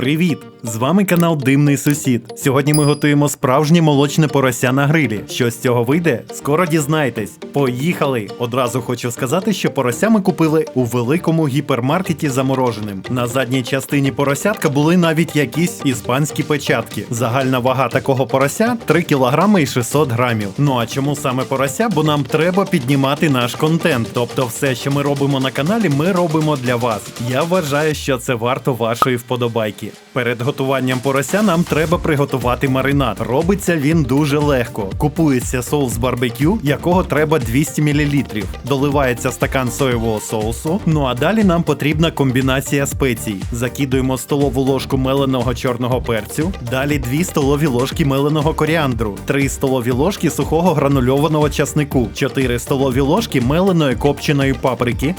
Привіт! З вами канал Димний Сусід. Сьогодні ми готуємо справжнє молочне порося на грилі. Що з цього вийде? Скоро дізнаєтесь. Поїхали! Одразу хочу сказати, що порося ми купили у великому гіпермаркеті замороженим. На задній частині поросятка були навіть якісь іспанські печатки. Загальна вага такого порося 3 кг і 600 грамів. Ну а чому саме порося? Бо нам треба піднімати наш контент. Тобто, все, що ми робимо на каналі, ми робимо для вас. Я вважаю, що це варто вашої вподобайки. Перед готуванням порося нам треба приготувати маринад. Робиться він дуже легко. Купується соус барбекю, якого треба 200 мл. Доливається стакан соєвого соусу. Ну а далі нам потрібна комбінація спецій. Закидуємо столову ложку меленого чорного перцю, далі 2 столові ложки меленого коріандру, 3 столові ложки сухого гранульованого часнику, 4 столові ложки меленої копченої паприки,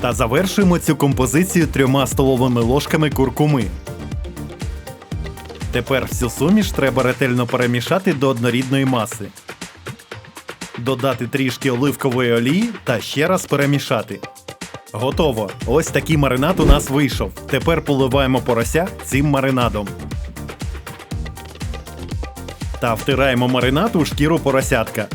та завершуємо цю композицію трьома столовими ложками куркуми. Тепер всю суміш треба ретельно перемішати до однорідної маси. Додати трішки оливкової олії та ще раз перемішати. Готово! Ось такий маринад у нас вийшов. Тепер поливаємо порося цим маринадом. Та втираємо маринад у шкіру поросятка.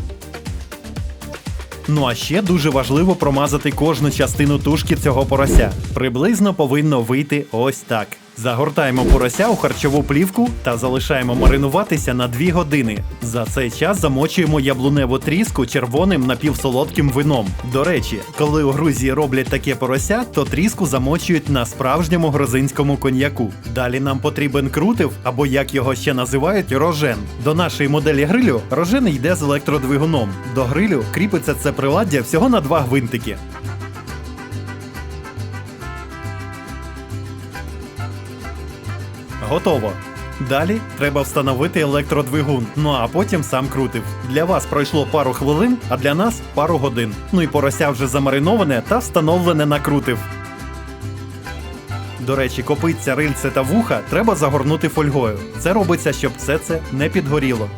Ну а ще дуже важливо промазати кожну частину тушки цього порося. Приблизно повинно вийти ось так. Загортаємо порося у харчову плівку та залишаємо маринуватися на 2 години. За цей час замочуємо яблуневу тріску червоним напівсолодким вином. До речі, коли у Грузії роблять таке порося, то тріску замочують на справжньому грузинському коньяку. Далі нам потрібен крутив, або як його ще називають, рожен. До нашої моделі грилю рожен йде з електродвигуном. До грилю кріпиться це приладдя всього на два гвинтики. Готово. Далі треба встановити електродвигун. Ну а потім сам крутив. Для вас пройшло пару хвилин, а для нас пару годин. Ну і порося вже замариноване та встановлене на крутив. До речі, копиться, рильце та вуха треба загорнути фольгою. Це робиться, щоб все це не підгоріло.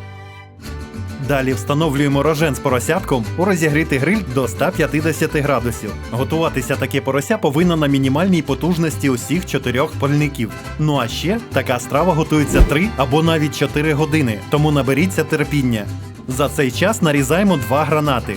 Далі встановлюємо рожен з поросятком у розігрітий гриль до 150 градусів. Готуватися таке порося повинно на мінімальній потужності усіх чотирьох пальників. Ну а ще така страва готується 3 або навіть 4 години, тому наберіться терпіння. За цей час нарізаємо два гранати.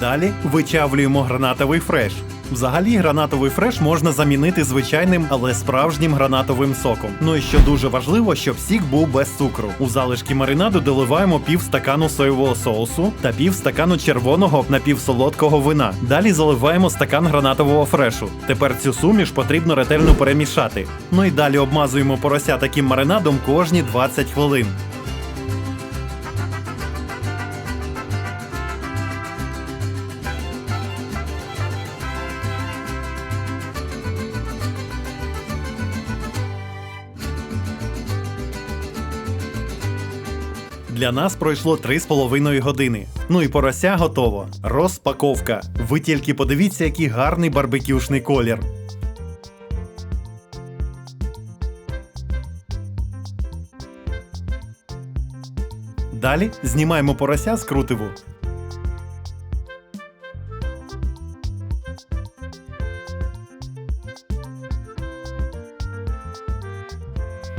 Далі вичавлюємо гранатовий фреш. Взагалі, гранатовий фреш можна замінити звичайним, але справжнім гранатовим соком. Ну і що дуже важливо, щоб сік був без цукру. У залишки маринаду доливаємо пів стакану соєвого соусу та пів стакану червоного напівсолодкого вина. Далі заливаємо стакан гранатового фрешу. Тепер цю суміш потрібно ретельно перемішати. Ну і далі обмазуємо порося таким маринадом кожні 20 хвилин. Для нас пройшло 3,5 години. Ну і порося готово. Розпаковка. Ви тільки подивіться, який гарний барбекюшний колір. Далі знімаємо порося з крутиву.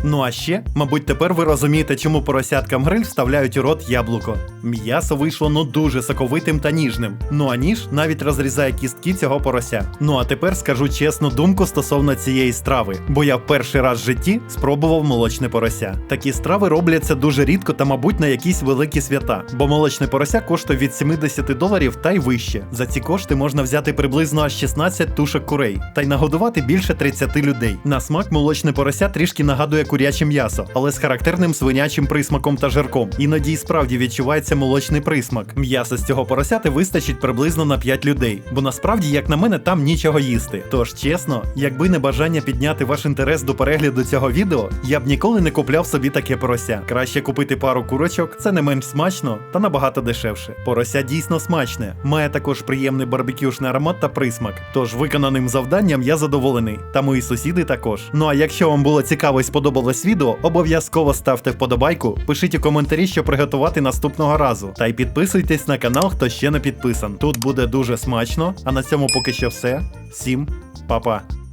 Ну а ще, мабуть, тепер ви розумієте, чому поросяткам гриль вставляють у рот яблуко. М'ясо вийшло ну дуже соковитим та ніжним. Ну а ніж навіть розрізає кістки цього порося. Ну а тепер скажу чесну думку стосовно цієї страви, бо я в перший раз в житті спробував молочне порося. Такі страви робляться дуже рідко та, мабуть, на якісь великі свята, бо молочне порося коштує від 70 доларів та й вище. За ці кошти можна взяти приблизно аж 16 тушок курей та й нагодувати більше 30 людей. На смак молочне порося трішки нагадує куряче м'ясо, але з характерним свинячим присмаком та жирком. Іноді й справді відчувається молочний присмак. М'яса з цього поросяти вистачить приблизно на 5 людей, бо насправді, як на мене, там нічого їсти. Тож чесно, якби не бажання підняти ваш інтерес до перегляду цього відео, я б ніколи не купляв собі таке порося. Краще купити пару курочок, це не менш смачно та набагато дешевше. Порося дійсно смачне, має також приємний барбекюшний аромат та присмак. Тож виконаним завданням я задоволений, та мої сусіди також. Ну а якщо вам було цікаво і сподобалось сподобалось відео, обов'язково ставте вподобайку, пишіть у коментарі, що приготувати наступного разу. Та й підписуйтесь на канал, хто ще не підписан. Тут буде дуже смачно. А на цьому поки що все. Всім па-па.